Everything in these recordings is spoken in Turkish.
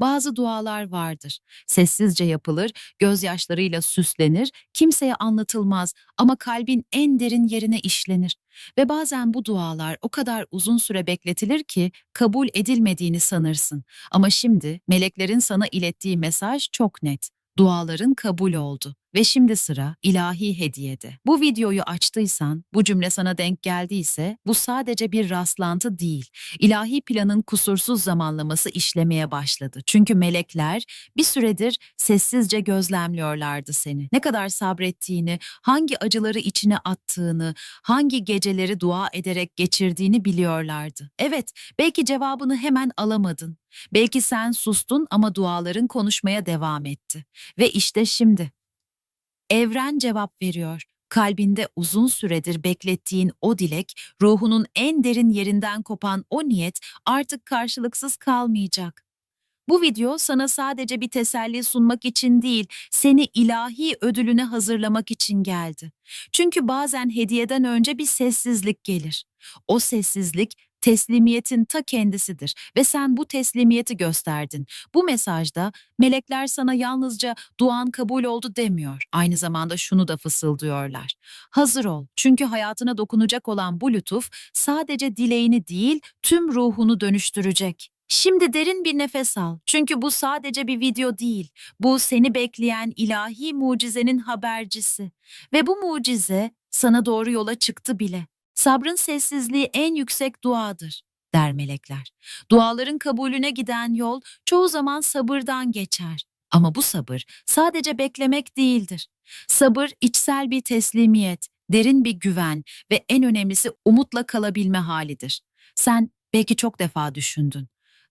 Bazı dualar vardır. Sessizce yapılır, gözyaşlarıyla süslenir, kimseye anlatılmaz ama kalbin en derin yerine işlenir. Ve bazen bu dualar o kadar uzun süre bekletilir ki kabul edilmediğini sanırsın. Ama şimdi meleklerin sana ilettiği mesaj çok net. Duaların kabul oldu. Ve şimdi sıra ilahi hediyede. Bu videoyu açtıysan, bu cümle sana denk geldiyse bu sadece bir rastlantı değil. İlahi planın kusursuz zamanlaması işlemeye başladı. Çünkü melekler bir süredir sessizce gözlemliyorlardı seni. Ne kadar sabrettiğini, hangi acıları içine attığını, hangi geceleri dua ederek geçirdiğini biliyorlardı. Evet, belki cevabını hemen alamadın. Belki sen sustun ama duaların konuşmaya devam etti. Ve işte şimdi Evren cevap veriyor. Kalbinde uzun süredir beklettiğin o dilek, ruhunun en derin yerinden kopan o niyet artık karşılıksız kalmayacak. Bu video sana sadece bir teselli sunmak için değil, seni ilahi ödülüne hazırlamak için geldi. Çünkü bazen hediyeden önce bir sessizlik gelir. O sessizlik teslimiyetin ta kendisidir ve sen bu teslimiyeti gösterdin. Bu mesajda melekler sana yalnızca duan kabul oldu demiyor. Aynı zamanda şunu da fısıldıyorlar. Hazır ol çünkü hayatına dokunacak olan bu lütuf sadece dileğini değil tüm ruhunu dönüştürecek. Şimdi derin bir nefes al. Çünkü bu sadece bir video değil. Bu seni bekleyen ilahi mucizenin habercisi. Ve bu mucize sana doğru yola çıktı bile. Sabrın sessizliği en yüksek duadır, der melekler. Duaların kabulüne giden yol çoğu zaman sabırdan geçer. Ama bu sabır sadece beklemek değildir. Sabır içsel bir teslimiyet, derin bir güven ve en önemlisi umutla kalabilme halidir. Sen belki çok defa düşündün.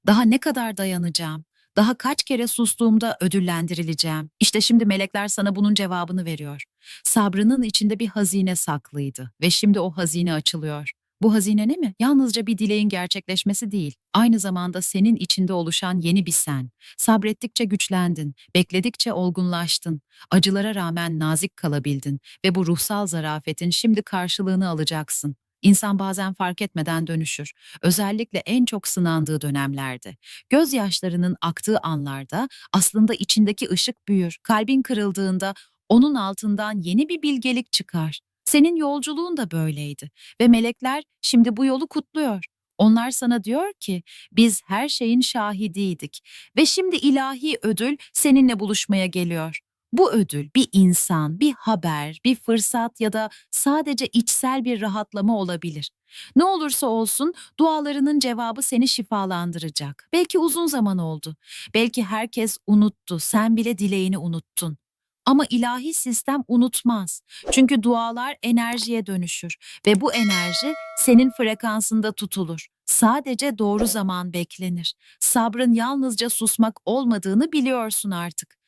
Daha ne kadar dayanacağım? Daha kaç kere sustuğumda ödüllendirileceğim? İşte şimdi melekler sana bunun cevabını veriyor. Sabrının içinde bir hazine saklıydı ve şimdi o hazine açılıyor. Bu hazine ne mi? Yalnızca bir dileğin gerçekleşmesi değil. Aynı zamanda senin içinde oluşan yeni bir sen. Sabrettikçe güçlendin, bekledikçe olgunlaştın. Acılara rağmen nazik kalabildin ve bu ruhsal zarafetin şimdi karşılığını alacaksın. İnsan bazen fark etmeden dönüşür. Özellikle en çok sınandığı dönemlerde. Gözyaşlarının aktığı anlarda aslında içindeki ışık büyür. Kalbin kırıldığında onun altından yeni bir bilgelik çıkar. Senin yolculuğun da böyleydi ve melekler şimdi bu yolu kutluyor. Onlar sana diyor ki biz her şeyin şahidiydik ve şimdi ilahi ödül seninle buluşmaya geliyor. Bu ödül bir insan, bir haber, bir fırsat ya da sadece içsel bir rahatlama olabilir. Ne olursa olsun dualarının cevabı seni şifalandıracak. Belki uzun zaman oldu. Belki herkes unuttu, sen bile dileğini unuttun. Ama ilahi sistem unutmaz. Çünkü dualar enerjiye dönüşür ve bu enerji senin frekansında tutulur. Sadece doğru zaman beklenir. Sabrın yalnızca susmak olmadığını biliyorsun artık.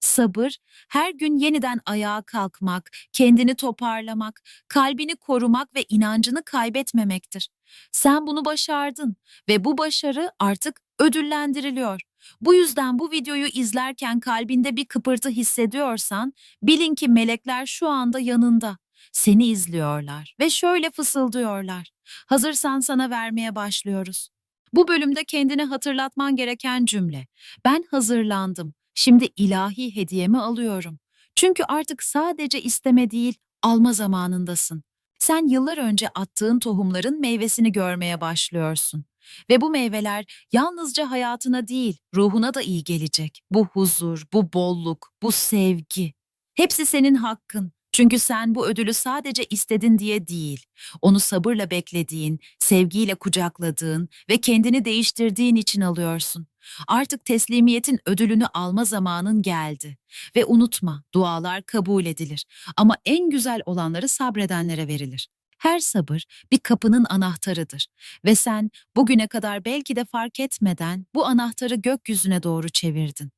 Sabır, her gün yeniden ayağa kalkmak, kendini toparlamak, kalbini korumak ve inancını kaybetmemektir. Sen bunu başardın ve bu başarı artık ödüllendiriliyor. Bu yüzden bu videoyu izlerken kalbinde bir kıpırtı hissediyorsan, bilin ki melekler şu anda yanında. Seni izliyorlar ve şöyle fısıldıyorlar. Hazırsan sana vermeye başlıyoruz. Bu bölümde kendine hatırlatman gereken cümle. Ben hazırlandım. Şimdi ilahi hediyemi alıyorum. Çünkü artık sadece isteme değil, alma zamanındasın. Sen yıllar önce attığın tohumların meyvesini görmeye başlıyorsun. Ve bu meyveler yalnızca hayatına değil, ruhuna da iyi gelecek. Bu huzur, bu bolluk, bu sevgi. Hepsi senin hakkın. Çünkü sen bu ödülü sadece istedin diye değil, onu sabırla beklediğin, sevgiyle kucakladığın ve kendini değiştirdiğin için alıyorsun. Artık teslimiyetin ödülünü alma zamanın geldi. Ve unutma, dualar kabul edilir ama en güzel olanları sabredenlere verilir. Her sabır bir kapının anahtarıdır ve sen bugüne kadar belki de fark etmeden bu anahtarı gökyüzüne doğru çevirdin.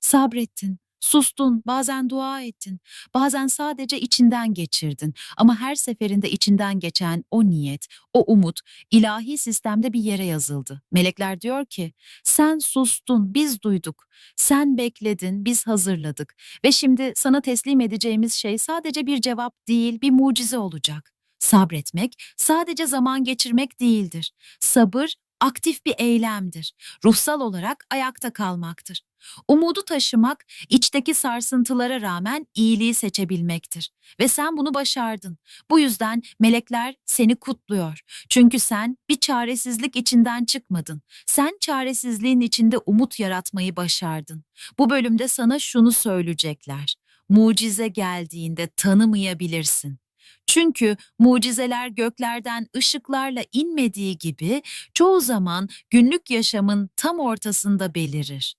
Sabrettin, sustun, bazen dua ettin, bazen sadece içinden geçirdin ama her seferinde içinden geçen o niyet, o umut ilahi sistemde bir yere yazıldı. Melekler diyor ki, sen sustun, biz duyduk. Sen bekledin, biz hazırladık ve şimdi sana teslim edeceğimiz şey sadece bir cevap değil, bir mucize olacak. Sabretmek sadece zaman geçirmek değildir. Sabır aktif bir eylemdir. Ruhsal olarak ayakta kalmaktır. Umudu taşımak, içteki sarsıntılara rağmen iyiliği seçebilmektir. Ve sen bunu başardın. Bu yüzden melekler seni kutluyor. Çünkü sen bir çaresizlik içinden çıkmadın. Sen çaresizliğin içinde umut yaratmayı başardın. Bu bölümde sana şunu söyleyecekler. Mucize geldiğinde tanımayabilirsin. Çünkü mucizeler göklerden ışıklarla inmediği gibi çoğu zaman günlük yaşamın tam ortasında belirir.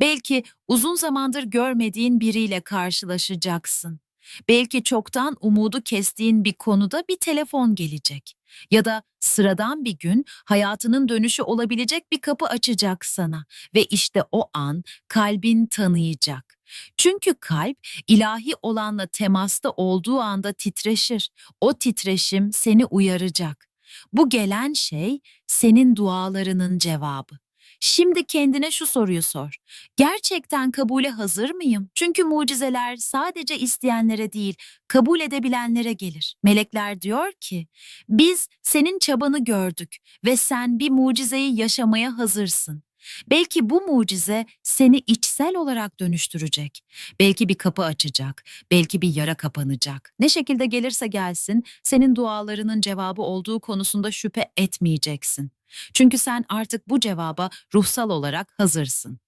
Belki uzun zamandır görmediğin biriyle karşılaşacaksın. Belki çoktan umudu kestiğin bir konuda bir telefon gelecek. Ya da sıradan bir gün hayatının dönüşü olabilecek bir kapı açacak sana ve işte o an kalbin tanıyacak. Çünkü kalp ilahi olanla temasta olduğu anda titreşir. O titreşim seni uyaracak. Bu gelen şey senin dualarının cevabı. Şimdi kendine şu soruyu sor. Gerçekten kabule hazır mıyım? Çünkü mucizeler sadece isteyenlere değil, kabul edebilenlere gelir. Melekler diyor ki, biz senin çabanı gördük ve sen bir mucizeyi yaşamaya hazırsın. Belki bu mucize seni içsel olarak dönüştürecek. Belki bir kapı açacak, belki bir yara kapanacak. Ne şekilde gelirse gelsin, senin dualarının cevabı olduğu konusunda şüphe etmeyeceksin. Çünkü sen artık bu cevaba ruhsal olarak hazırsın.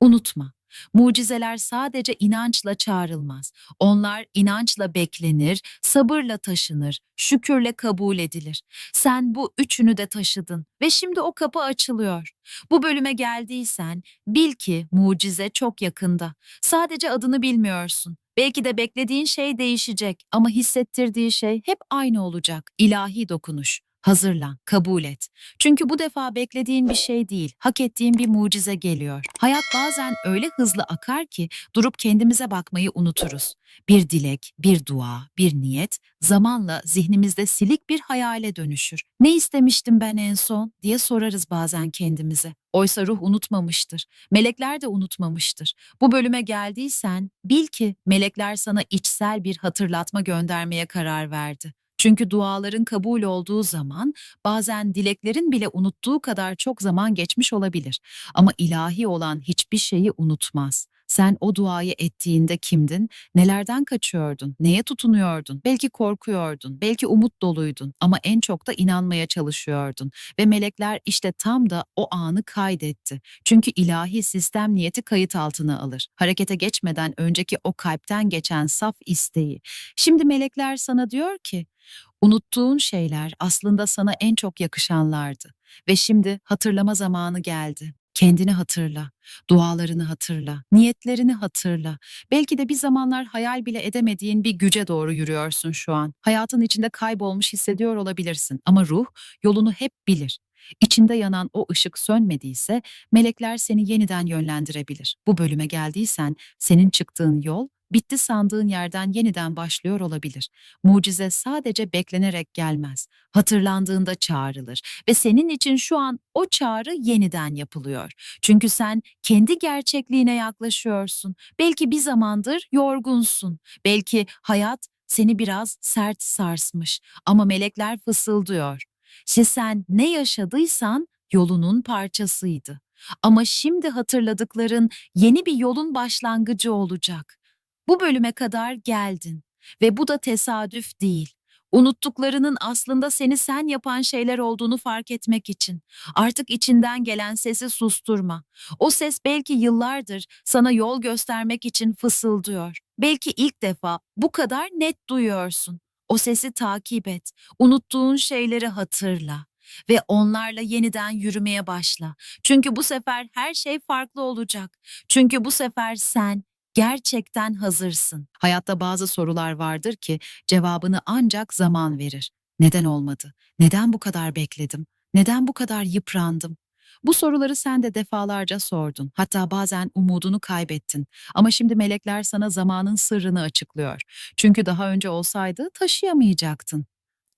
Unutma, mucizeler sadece inançla çağrılmaz. Onlar inançla beklenir, sabırla taşınır, şükürle kabul edilir. Sen bu üçünü de taşıdın ve şimdi o kapı açılıyor. Bu bölüme geldiysen bil ki mucize çok yakında. Sadece adını bilmiyorsun. Belki de beklediğin şey değişecek ama hissettirdiği şey hep aynı olacak. İlahi dokunuş. Hazırlan, kabul et. Çünkü bu defa beklediğin bir şey değil, hak ettiğin bir mucize geliyor. Hayat bazen öyle hızlı akar ki durup kendimize bakmayı unuturuz. Bir dilek, bir dua, bir niyet zamanla zihnimizde silik bir hayale dönüşür. Ne istemiştim ben en son diye sorarız bazen kendimize. Oysa ruh unutmamıştır. Melekler de unutmamıştır. Bu bölüme geldiysen bil ki melekler sana içsel bir hatırlatma göndermeye karar verdi. Çünkü duaların kabul olduğu zaman bazen dileklerin bile unuttuğu kadar çok zaman geçmiş olabilir. Ama ilahi olan hiçbir şeyi unutmaz. Sen o duayı ettiğinde kimdin? Nelerden kaçıyordun? Neye tutunuyordun? Belki korkuyordun, belki umut doluydun ama en çok da inanmaya çalışıyordun. Ve melekler işte tam da o anı kaydetti. Çünkü ilahi sistem niyeti kayıt altına alır. Harekete geçmeden önceki o kalpten geçen saf isteği. Şimdi melekler sana diyor ki, Unuttuğun şeyler aslında sana en çok yakışanlardı ve şimdi hatırlama zamanı geldi. Kendini hatırla, dualarını hatırla, niyetlerini hatırla. Belki de bir zamanlar hayal bile edemediğin bir güce doğru yürüyorsun şu an. Hayatın içinde kaybolmuş hissediyor olabilirsin ama ruh yolunu hep bilir. İçinde yanan o ışık sönmediyse melekler seni yeniden yönlendirebilir. Bu bölüme geldiysen senin çıktığın yol bitti sandığın yerden yeniden başlıyor olabilir. Mucize sadece beklenerek gelmez. Hatırlandığında çağrılır ve senin için şu an o çağrı yeniden yapılıyor. Çünkü sen kendi gerçekliğine yaklaşıyorsun. Belki bir zamandır yorgunsun. Belki hayat seni biraz sert sarsmış ama melekler fısıldıyor. İşte sen ne yaşadıysan yolunun parçasıydı. Ama şimdi hatırladıkların yeni bir yolun başlangıcı olacak. Bu bölüme kadar geldin ve bu da tesadüf değil. Unuttuklarının aslında seni sen yapan şeyler olduğunu fark etmek için. Artık içinden gelen sesi susturma. O ses belki yıllardır sana yol göstermek için fısıldıyor. Belki ilk defa bu kadar net duyuyorsun. O sesi takip et. Unuttuğun şeyleri hatırla ve onlarla yeniden yürümeye başla. Çünkü bu sefer her şey farklı olacak. Çünkü bu sefer sen gerçekten hazırsın. Hayatta bazı sorular vardır ki cevabını ancak zaman verir. Neden olmadı? Neden bu kadar bekledim? Neden bu kadar yıprandım? Bu soruları sen de defalarca sordun. Hatta bazen umudunu kaybettin. Ama şimdi melekler sana zamanın sırrını açıklıyor. Çünkü daha önce olsaydı taşıyamayacaktın.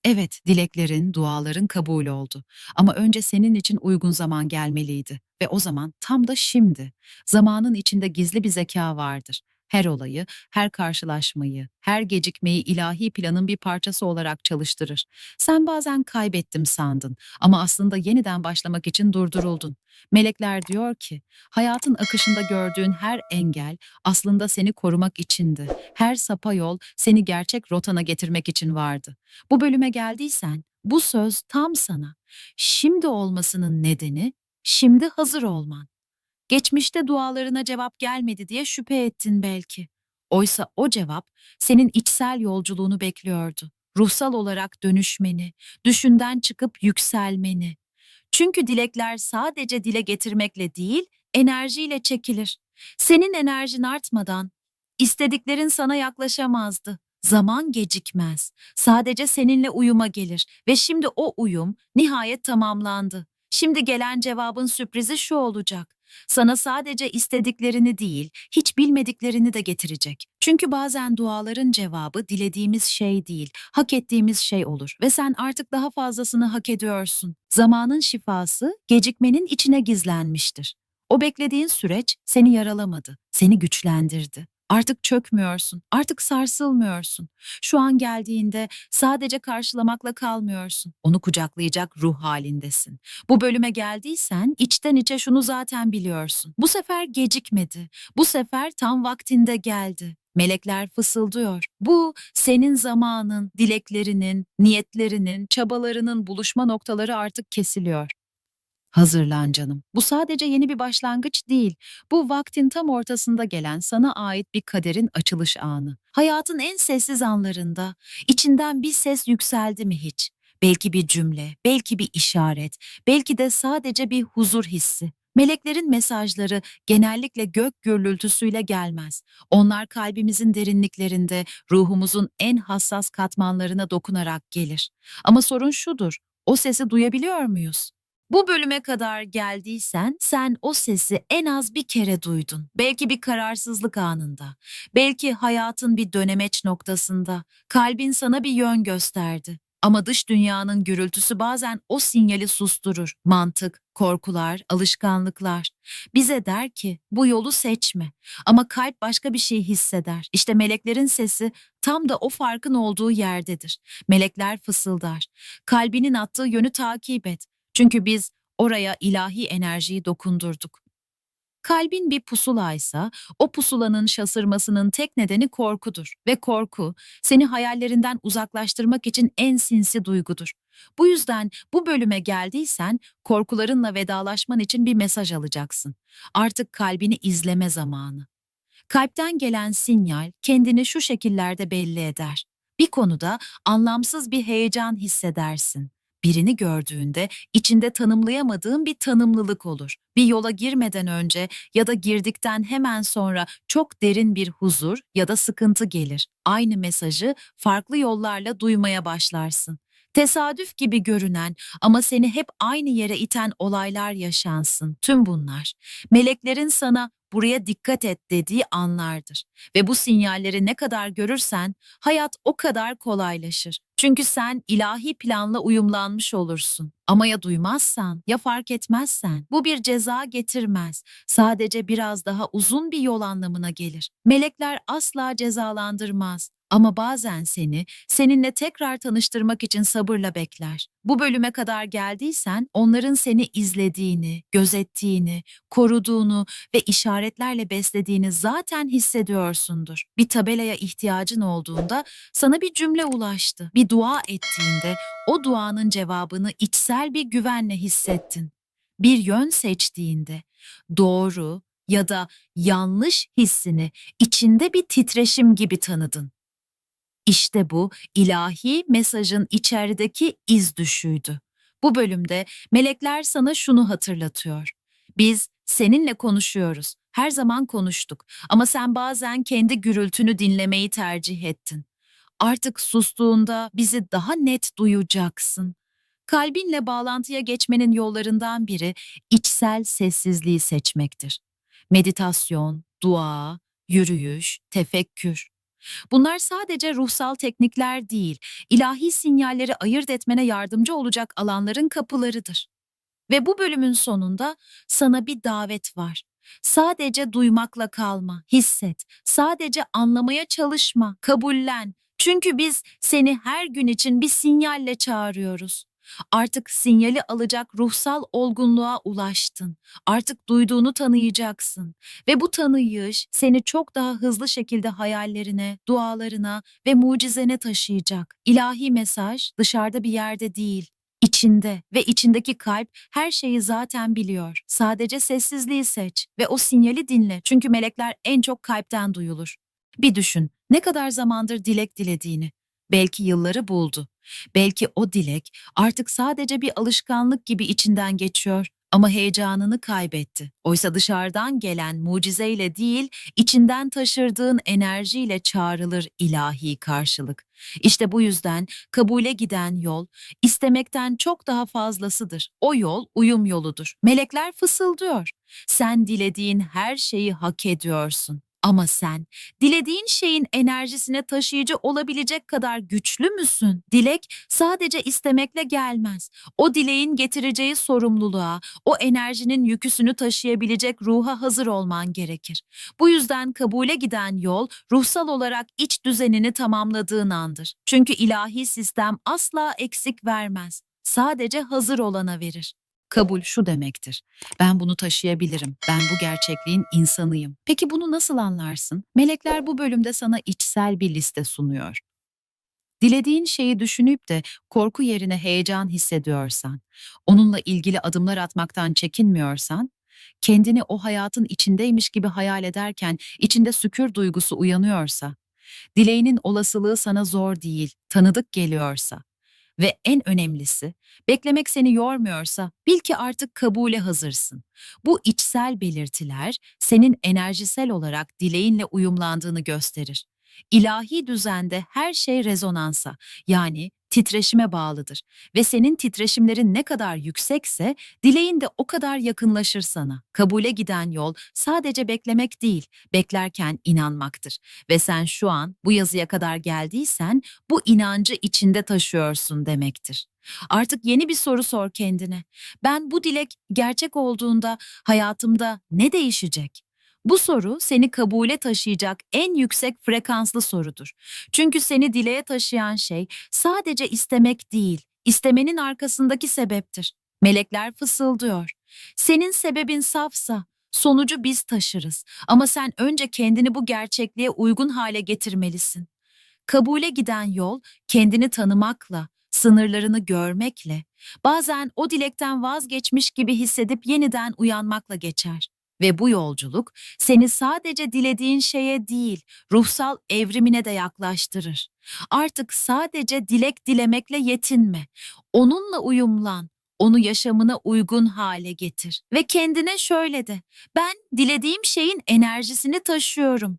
Evet, dileklerin, duaların kabul oldu. Ama önce senin için uygun zaman gelmeliydi. Ve o zaman tam da şimdi. Zamanın içinde gizli bir zeka vardır. Her olayı, her karşılaşmayı, her gecikmeyi ilahi planın bir parçası olarak çalıştırır. Sen bazen kaybettim sandın ama aslında yeniden başlamak için durduruldun. Melekler diyor ki, hayatın akışında gördüğün her engel aslında seni korumak içindi. Her sapa yol seni gerçek rotana getirmek için vardı. Bu bölüme geldiysen bu söz tam sana. Şimdi olmasının nedeni şimdi hazır olman. Geçmişte dualarına cevap gelmedi diye şüphe ettin belki. Oysa o cevap senin içsel yolculuğunu bekliyordu. Ruhsal olarak dönüşmeni, düşünden çıkıp yükselmeni. Çünkü dilekler sadece dile getirmekle değil, enerjiyle çekilir. Senin enerjin artmadan istediklerin sana yaklaşamazdı. Zaman gecikmez. Sadece seninle uyuma gelir ve şimdi o uyum nihayet tamamlandı. Şimdi gelen cevabın sürprizi şu olacak. Sana sadece istediklerini değil, hiç bilmediklerini de getirecek. Çünkü bazen duaların cevabı dilediğimiz şey değil, hak ettiğimiz şey olur ve sen artık daha fazlasını hak ediyorsun. Zamanın şifası gecikmenin içine gizlenmiştir. O beklediğin süreç seni yaralamadı, seni güçlendirdi. Artık çökmüyorsun, artık sarsılmıyorsun. Şu an geldiğinde sadece karşılamakla kalmıyorsun. Onu kucaklayacak ruh halindesin. Bu bölüme geldiysen içten içe şunu zaten biliyorsun. Bu sefer gecikmedi. Bu sefer tam vaktinde geldi. Melekler fısıldıyor. Bu senin zamanın, dileklerinin, niyetlerinin, çabalarının buluşma noktaları artık kesiliyor. Hazırlan canım. Bu sadece yeni bir başlangıç değil. Bu vaktin tam ortasında gelen sana ait bir kaderin açılış anı. Hayatın en sessiz anlarında içinden bir ses yükseldi mi hiç? Belki bir cümle, belki bir işaret, belki de sadece bir huzur hissi. Meleklerin mesajları genellikle gök gürültüsüyle gelmez. Onlar kalbimizin derinliklerinde, ruhumuzun en hassas katmanlarına dokunarak gelir. Ama sorun şudur, o sesi duyabiliyor muyuz? Bu bölüme kadar geldiysen sen o sesi en az bir kere duydun. Belki bir kararsızlık anında, belki hayatın bir dönemeç noktasında kalbin sana bir yön gösterdi. Ama dış dünyanın gürültüsü bazen o sinyali susturur. Mantık, korkular, alışkanlıklar. Bize der ki bu yolu seçme. Ama kalp başka bir şey hisseder. İşte meleklerin sesi tam da o farkın olduğu yerdedir. Melekler fısıldar. Kalbinin attığı yönü takip et. Çünkü biz oraya ilahi enerjiyi dokundurduk. Kalbin bir pusulaysa o pusulanın şaşırmasının tek nedeni korkudur ve korku seni hayallerinden uzaklaştırmak için en sinsi duygudur. Bu yüzden bu bölüme geldiysen korkularınla vedalaşman için bir mesaj alacaksın. Artık kalbini izleme zamanı. Kalpten gelen sinyal kendini şu şekillerde belli eder. Bir konuda anlamsız bir heyecan hissedersin. Birini gördüğünde içinde tanımlayamadığın bir tanımlılık olur. Bir yola girmeden önce ya da girdikten hemen sonra çok derin bir huzur ya da sıkıntı gelir. Aynı mesajı farklı yollarla duymaya başlarsın. Tesadüf gibi görünen ama seni hep aynı yere iten olaylar yaşansın. Tüm bunlar meleklerin sana buraya dikkat et dediği anlardır. Ve bu sinyalleri ne kadar görürsen hayat o kadar kolaylaşır. Çünkü sen ilahi planla uyumlanmış olursun. Ama ya duymazsan, ya fark etmezsen bu bir ceza getirmez. Sadece biraz daha uzun bir yol anlamına gelir. Melekler asla cezalandırmaz. Ama bazen seni seninle tekrar tanıştırmak için sabırla bekler. Bu bölüme kadar geldiysen onların seni izlediğini, gözettiğini, koruduğunu ve işaretlerle beslediğini zaten hissediyorsundur. Bir tabelaya ihtiyacın olduğunda sana bir cümle ulaştı. Bir dua ettiğinde o duanın cevabını içsel bir güvenle hissettin. Bir yön seçtiğinde doğru ya da yanlış hissini içinde bir titreşim gibi tanıdın. İşte bu ilahi mesajın içerideki iz düşüydü. Bu bölümde melekler sana şunu hatırlatıyor. Biz seninle konuşuyoruz. Her zaman konuştuk ama sen bazen kendi gürültünü dinlemeyi tercih ettin. Artık sustuğunda bizi daha net duyacaksın. Kalbinle bağlantıya geçmenin yollarından biri içsel sessizliği seçmektir. Meditasyon, dua, yürüyüş, tefekkür. Bunlar sadece ruhsal teknikler değil, ilahi sinyalleri ayırt etmene yardımcı olacak alanların kapılarıdır. Ve bu bölümün sonunda sana bir davet var. Sadece duymakla kalma, hisset. Sadece anlamaya çalışma, kabullen. Çünkü biz seni her gün için bir sinyalle çağırıyoruz. Artık sinyali alacak ruhsal olgunluğa ulaştın. Artık duyduğunu tanıyacaksın. Ve bu tanıyış seni çok daha hızlı şekilde hayallerine, dualarına ve mucizene taşıyacak. İlahi mesaj dışarıda bir yerde değil, içinde ve içindeki kalp her şeyi zaten biliyor. Sadece sessizliği seç ve o sinyali dinle. Çünkü melekler en çok kalpten duyulur. Bir düşün, ne kadar zamandır dilek dilediğini. Belki yılları buldu. Belki o dilek artık sadece bir alışkanlık gibi içinden geçiyor ama heyecanını kaybetti. Oysa dışarıdan gelen mucizeyle değil, içinden taşırdığın enerjiyle çağrılır ilahi karşılık. İşte bu yüzden kabule giden yol istemekten çok daha fazlasıdır. O yol uyum yoludur. Melekler fısıldıyor. Sen dilediğin her şeyi hak ediyorsun. Ama sen dilediğin şeyin enerjisine taşıyıcı olabilecek kadar güçlü müsün? Dilek sadece istemekle gelmez. O dileğin getireceği sorumluluğa, o enerjinin yüküsünü taşıyabilecek ruha hazır olman gerekir. Bu yüzden kabule giden yol ruhsal olarak iç düzenini tamamladığın andır. Çünkü ilahi sistem asla eksik vermez. Sadece hazır olana verir. Kabul şu demektir. Ben bunu taşıyabilirim. Ben bu gerçekliğin insanıyım. Peki bunu nasıl anlarsın? Melekler bu bölümde sana içsel bir liste sunuyor. Dilediğin şeyi düşünüp de korku yerine heyecan hissediyorsan, onunla ilgili adımlar atmaktan çekinmiyorsan, kendini o hayatın içindeymiş gibi hayal ederken içinde sükür duygusu uyanıyorsa, dileğinin olasılığı sana zor değil, tanıdık geliyorsa ve en önemlisi, beklemek seni yormuyorsa bil ki artık kabule hazırsın. Bu içsel belirtiler senin enerjisel olarak dileğinle uyumlandığını gösterir. İlahi düzende her şey rezonansa yani titreşime bağlıdır ve senin titreşimlerin ne kadar yüksekse dileğin de o kadar yakınlaşır sana. Kabule giden yol sadece beklemek değil, beklerken inanmaktır ve sen şu an bu yazıya kadar geldiysen bu inancı içinde taşıyorsun demektir. Artık yeni bir soru sor kendine. Ben bu dilek gerçek olduğunda hayatımda ne değişecek? Bu soru seni kabule taşıyacak en yüksek frekanslı sorudur. Çünkü seni dileğe taşıyan şey sadece istemek değil, istemenin arkasındaki sebeptir. Melekler fısıldıyor. Senin sebebin safsa, sonucu biz taşırız. Ama sen önce kendini bu gerçekliğe uygun hale getirmelisin. Kabule giden yol kendini tanımakla, sınırlarını görmekle, bazen o dilekten vazgeçmiş gibi hissedip yeniden uyanmakla geçer. Ve bu yolculuk seni sadece dilediğin şeye değil, ruhsal evrimine de yaklaştırır. Artık sadece dilek dilemekle yetinme. Onunla uyumlan. Onu yaşamına uygun hale getir. Ve kendine şöyle de, ben dilediğim şeyin enerjisini taşıyorum.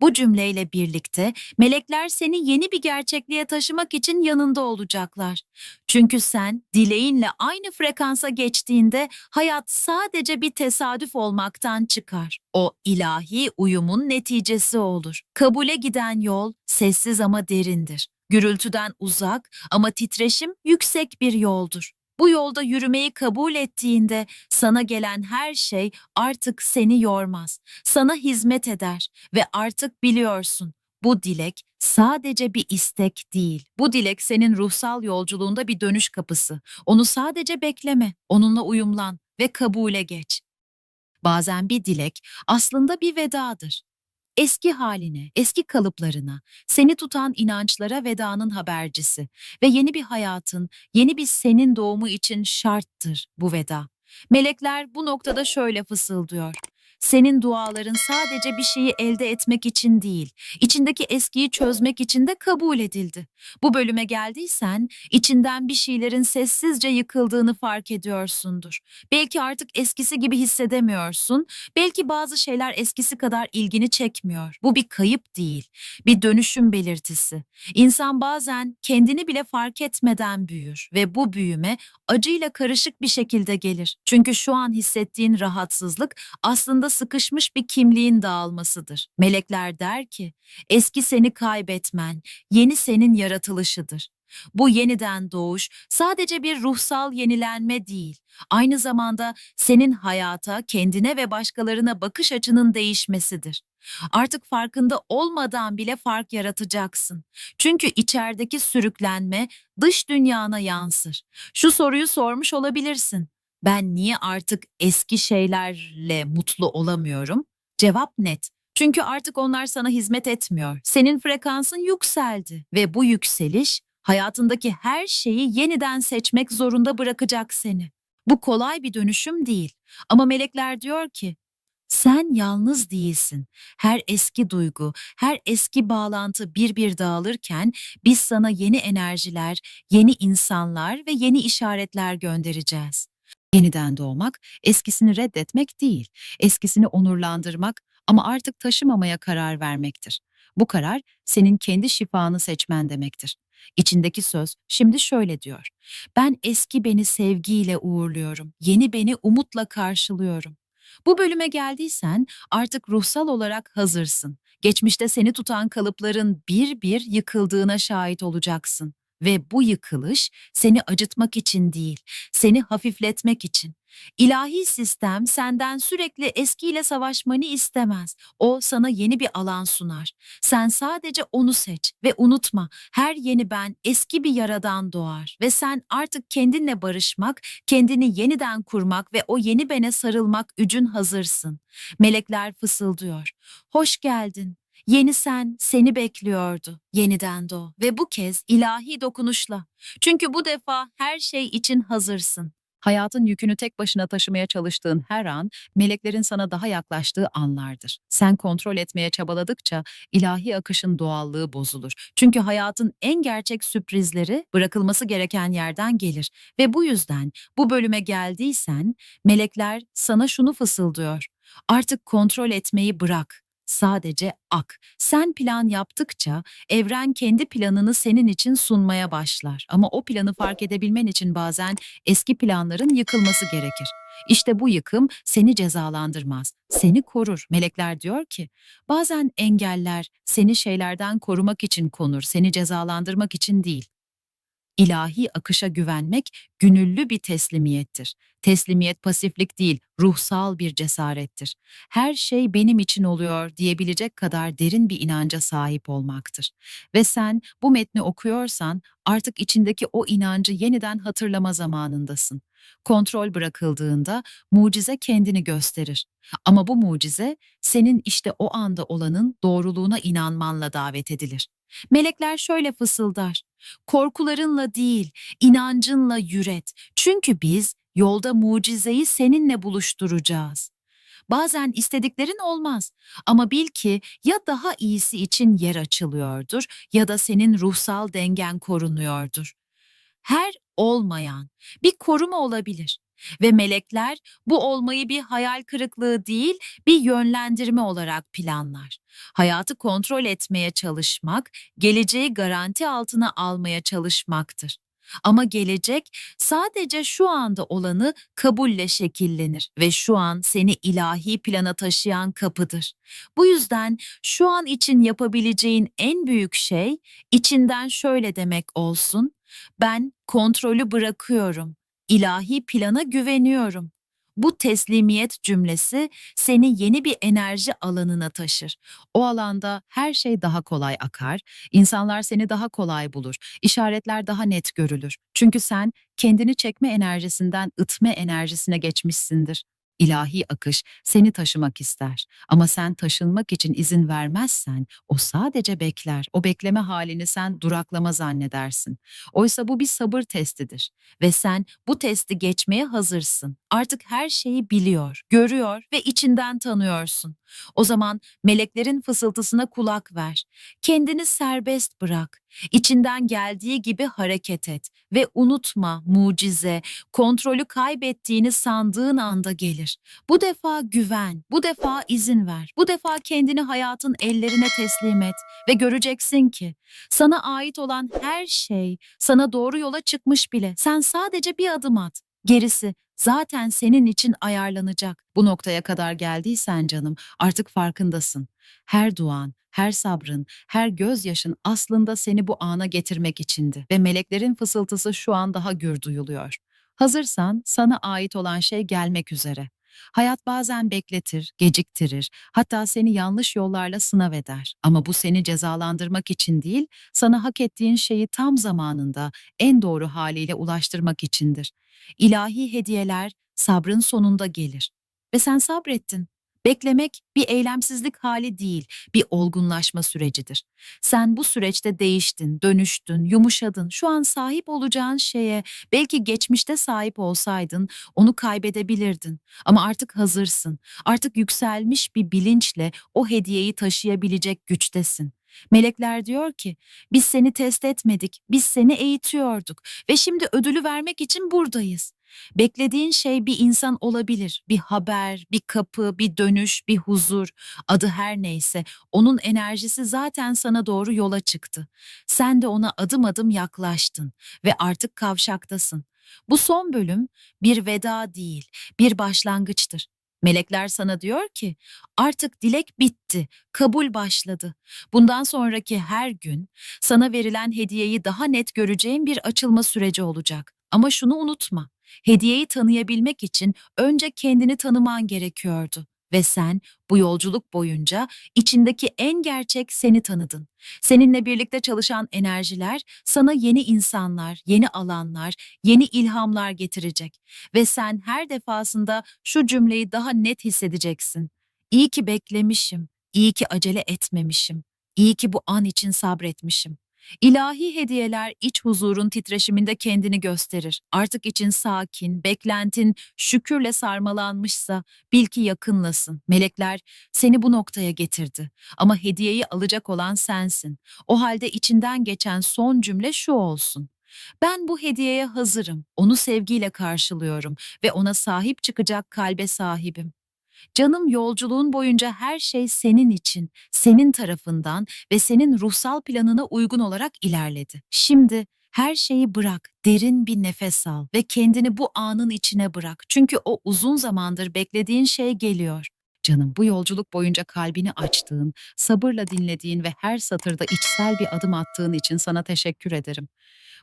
Bu cümleyle birlikte melekler seni yeni bir gerçekliğe taşımak için yanında olacaklar. Çünkü sen dileğinle aynı frekansa geçtiğinde hayat sadece bir tesadüf olmaktan çıkar. O ilahi uyumun neticesi olur. Kabule giden yol sessiz ama derindir. Gürültüden uzak ama titreşim yüksek bir yoldur. Bu yolda yürümeyi kabul ettiğinde sana gelen her şey artık seni yormaz. Sana hizmet eder ve artık biliyorsun bu dilek sadece bir istek değil. Bu dilek senin ruhsal yolculuğunda bir dönüş kapısı. Onu sadece bekleme, onunla uyumlan ve kabule geç. Bazen bir dilek aslında bir vedadır. Eski haline, eski kalıplarına, seni tutan inançlara vedanın habercisi ve yeni bir hayatın, yeni bir senin doğumu için şarttır bu veda. Melekler bu noktada şöyle fısıldıyor. Senin duaların sadece bir şeyi elde etmek için değil, içindeki eskiyi çözmek için de kabul edildi. Bu bölüme geldiysen, içinden bir şeylerin sessizce yıkıldığını fark ediyorsundur. Belki artık eskisi gibi hissedemiyorsun, belki bazı şeyler eskisi kadar ilgini çekmiyor. Bu bir kayıp değil, bir dönüşüm belirtisi. İnsan bazen kendini bile fark etmeden büyür ve bu büyüme acıyla karışık bir şekilde gelir. Çünkü şu an hissettiğin rahatsızlık aslında sıkışmış bir kimliğin dağılmasıdır. Melekler der ki, eski seni kaybetmen, yeni senin yaratılışıdır. Bu yeniden doğuş sadece bir ruhsal yenilenme değil, aynı zamanda senin hayata, kendine ve başkalarına bakış açının değişmesidir. Artık farkında olmadan bile fark yaratacaksın. Çünkü içerideki sürüklenme dış dünyana yansır. Şu soruyu sormuş olabilirsin. Ben niye artık eski şeylerle mutlu olamıyorum? Cevap net. Çünkü artık onlar sana hizmet etmiyor. Senin frekansın yükseldi ve bu yükseliş hayatındaki her şeyi yeniden seçmek zorunda bırakacak seni. Bu kolay bir dönüşüm değil. Ama melekler diyor ki, sen yalnız değilsin. Her eski duygu, her eski bağlantı bir bir dağılırken biz sana yeni enerjiler, yeni insanlar ve yeni işaretler göndereceğiz. Yeniden doğmak, eskisini reddetmek değil, eskisini onurlandırmak ama artık taşımamaya karar vermektir. Bu karar senin kendi şifanı seçmen demektir. İçindeki söz şimdi şöyle diyor. Ben eski beni sevgiyle uğurluyorum, yeni beni umutla karşılıyorum. Bu bölüme geldiysen artık ruhsal olarak hazırsın. Geçmişte seni tutan kalıpların bir bir yıkıldığına şahit olacaksın. Ve bu yıkılış seni acıtmak için değil, seni hafifletmek için. İlahi sistem senden sürekli eskiyle savaşmanı istemez. O sana yeni bir alan sunar. Sen sadece onu seç ve unutma her yeni ben eski bir yaradan doğar ve sen artık kendinle barışmak, kendini yeniden kurmak ve o yeni bene sarılmak ücün hazırsın. Melekler fısıldıyor. Hoş geldin. Yeni sen seni bekliyordu. Yeniden doğ ve bu kez ilahi dokunuşla. Çünkü bu defa her şey için hazırsın. Hayatın yükünü tek başına taşımaya çalıştığın her an, meleklerin sana daha yaklaştığı anlardır. Sen kontrol etmeye çabaladıkça ilahi akışın doğallığı bozulur. Çünkü hayatın en gerçek sürprizleri bırakılması gereken yerden gelir. Ve bu yüzden bu bölüme geldiysen, melekler sana şunu fısıldıyor. Artık kontrol etmeyi bırak. Sadece ak. Sen plan yaptıkça evren kendi planını senin için sunmaya başlar. Ama o planı fark edebilmen için bazen eski planların yıkılması gerekir. İşte bu yıkım seni cezalandırmaz, seni korur. Melekler diyor ki, bazen engeller seni şeylerden korumak için konur, seni cezalandırmak için değil. İlahi akışa güvenmek gönüllü bir teslimiyettir. Teslimiyet pasiflik değil, ruhsal bir cesarettir. Her şey benim için oluyor diyebilecek kadar derin bir inanca sahip olmaktır. Ve sen bu metni okuyorsan artık içindeki o inancı yeniden hatırlama zamanındasın. Kontrol bırakıldığında mucize kendini gösterir. Ama bu mucize senin işte o anda olanın doğruluğuna inanmanla davet edilir. Melekler şöyle fısıldar. Korkularınla değil, inancınla yüret. Çünkü biz yolda mucizeyi seninle buluşturacağız. Bazen istediklerin olmaz ama bil ki ya daha iyisi için yer açılıyordur ya da senin ruhsal dengen korunuyordur. Her olmayan bir koruma olabilir ve melekler bu olmayı bir hayal kırıklığı değil bir yönlendirme olarak planlar. Hayatı kontrol etmeye çalışmak, geleceği garanti altına almaya çalışmaktır. Ama gelecek sadece şu anda olanı kabulle şekillenir ve şu an seni ilahi plana taşıyan kapıdır. Bu yüzden şu an için yapabileceğin en büyük şey içinden şöyle demek olsun. Ben kontrolü bırakıyorum. İlahi plana güveniyorum. Bu teslimiyet cümlesi seni yeni bir enerji alanına taşır. O alanda her şey daha kolay akar, insanlar seni daha kolay bulur, işaretler daha net görülür. Çünkü sen kendini çekme enerjisinden ıtme enerjisine geçmişsindir. İlahi akış seni taşımak ister ama sen taşınmak için izin vermezsen o sadece bekler. O bekleme halini sen duraklama zannedersin. Oysa bu bir sabır testidir ve sen bu testi geçmeye hazırsın. Artık her şeyi biliyor, görüyor ve içinden tanıyorsun. O zaman meleklerin fısıltısına kulak ver. Kendini serbest bırak. İçinden geldiği gibi hareket et ve unutma mucize, kontrolü kaybettiğini sandığın anda gelir. Bu defa güven, bu defa izin ver, bu defa kendini hayatın ellerine teslim et ve göreceksin ki sana ait olan her şey sana doğru yola çıkmış bile. Sen sadece bir adım at. Gerisi zaten senin için ayarlanacak. Bu noktaya kadar geldiysen canım artık farkındasın. Her duan, her sabrın, her gözyaşın aslında seni bu ana getirmek içindi ve meleklerin fısıltısı şu an daha gür duyuluyor. Hazırsan sana ait olan şey gelmek üzere. Hayat bazen bekletir, geciktirir, hatta seni yanlış yollarla sınav eder. Ama bu seni cezalandırmak için değil, sana hak ettiğin şeyi tam zamanında, en doğru haliyle ulaştırmak içindir. İlahi hediyeler sabrın sonunda gelir. Ve sen sabrettin. Beklemek bir eylemsizlik hali değil, bir olgunlaşma sürecidir. Sen bu süreçte değiştin, dönüştün, yumuşadın. Şu an sahip olacağın şeye belki geçmişte sahip olsaydın onu kaybedebilirdin. Ama artık hazırsın. Artık yükselmiş bir bilinçle o hediyeyi taşıyabilecek güçtesin. Melekler diyor ki, biz seni test etmedik, biz seni eğitiyorduk ve şimdi ödülü vermek için buradayız. Beklediğin şey bir insan olabilir, bir haber, bir kapı, bir dönüş, bir huzur. Adı her neyse, onun enerjisi zaten sana doğru yola çıktı. Sen de ona adım adım yaklaştın ve artık kavşaktasın. Bu son bölüm bir veda değil, bir başlangıçtır. Melekler sana diyor ki, artık dilek bitti, kabul başladı. Bundan sonraki her gün sana verilen hediyeyi daha net göreceğin bir açılma süreci olacak. Ama şunu unutma, hediyeyi tanıyabilmek için önce kendini tanıman gerekiyordu. Ve sen bu yolculuk boyunca içindeki en gerçek seni tanıdın. Seninle birlikte çalışan enerjiler sana yeni insanlar, yeni alanlar, yeni ilhamlar getirecek. Ve sen her defasında şu cümleyi daha net hissedeceksin. İyi ki beklemişim, iyi ki acele etmemişim, iyi ki bu an için sabretmişim. İlahi hediyeler iç huzurun titreşiminde kendini gösterir. Artık için sakin, beklentin şükürle sarmalanmışsa bil ki yakınlasın. Melekler seni bu noktaya getirdi. Ama hediyeyi alacak olan sensin. O halde içinden geçen son cümle şu olsun. Ben bu hediyeye hazırım. Onu sevgiyle karşılıyorum ve ona sahip çıkacak kalbe sahibim. Canım yolculuğun boyunca her şey senin için, senin tarafından ve senin ruhsal planına uygun olarak ilerledi. Şimdi her şeyi bırak, derin bir nefes al ve kendini bu anın içine bırak. Çünkü o uzun zamandır beklediğin şey geliyor. Canım bu yolculuk boyunca kalbini açtığın, sabırla dinlediğin ve her satırda içsel bir adım attığın için sana teşekkür ederim.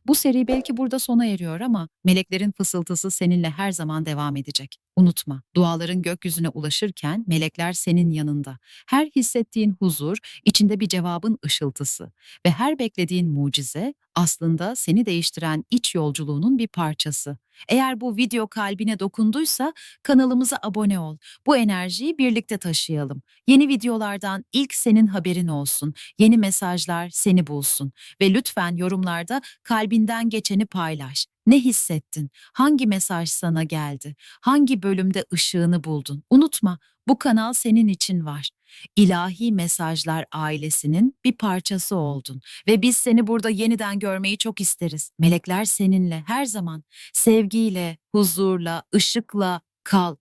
Bu seri belki burada sona eriyor ama meleklerin fısıltısı seninle her zaman devam edecek. Unutma, duaların gökyüzüne ulaşırken melekler senin yanında. Her hissettiğin huzur, içinde bir cevabın ışıltısı ve her beklediğin mucize aslında seni değiştiren iç yolculuğunun bir parçası. Eğer bu video kalbine dokunduysa kanalımıza abone ol. Bu enerjiyi birlikte taşıyalım. Yeni videolardan ilk senin haberin olsun. Yeni mesajlar seni bulsun. Ve lütfen yorumlarda kalbinden geçeni paylaş. Ne hissettin? Hangi mesaj sana geldi? Hangi bölümde ışığını buldun? Unutma, bu kanal senin için var. İlahi Mesajlar ailesinin bir parçası oldun ve biz seni burada yeniden görmeyi çok isteriz. Melekler seninle her zaman sevgiyle, huzurla, ışıkla kal.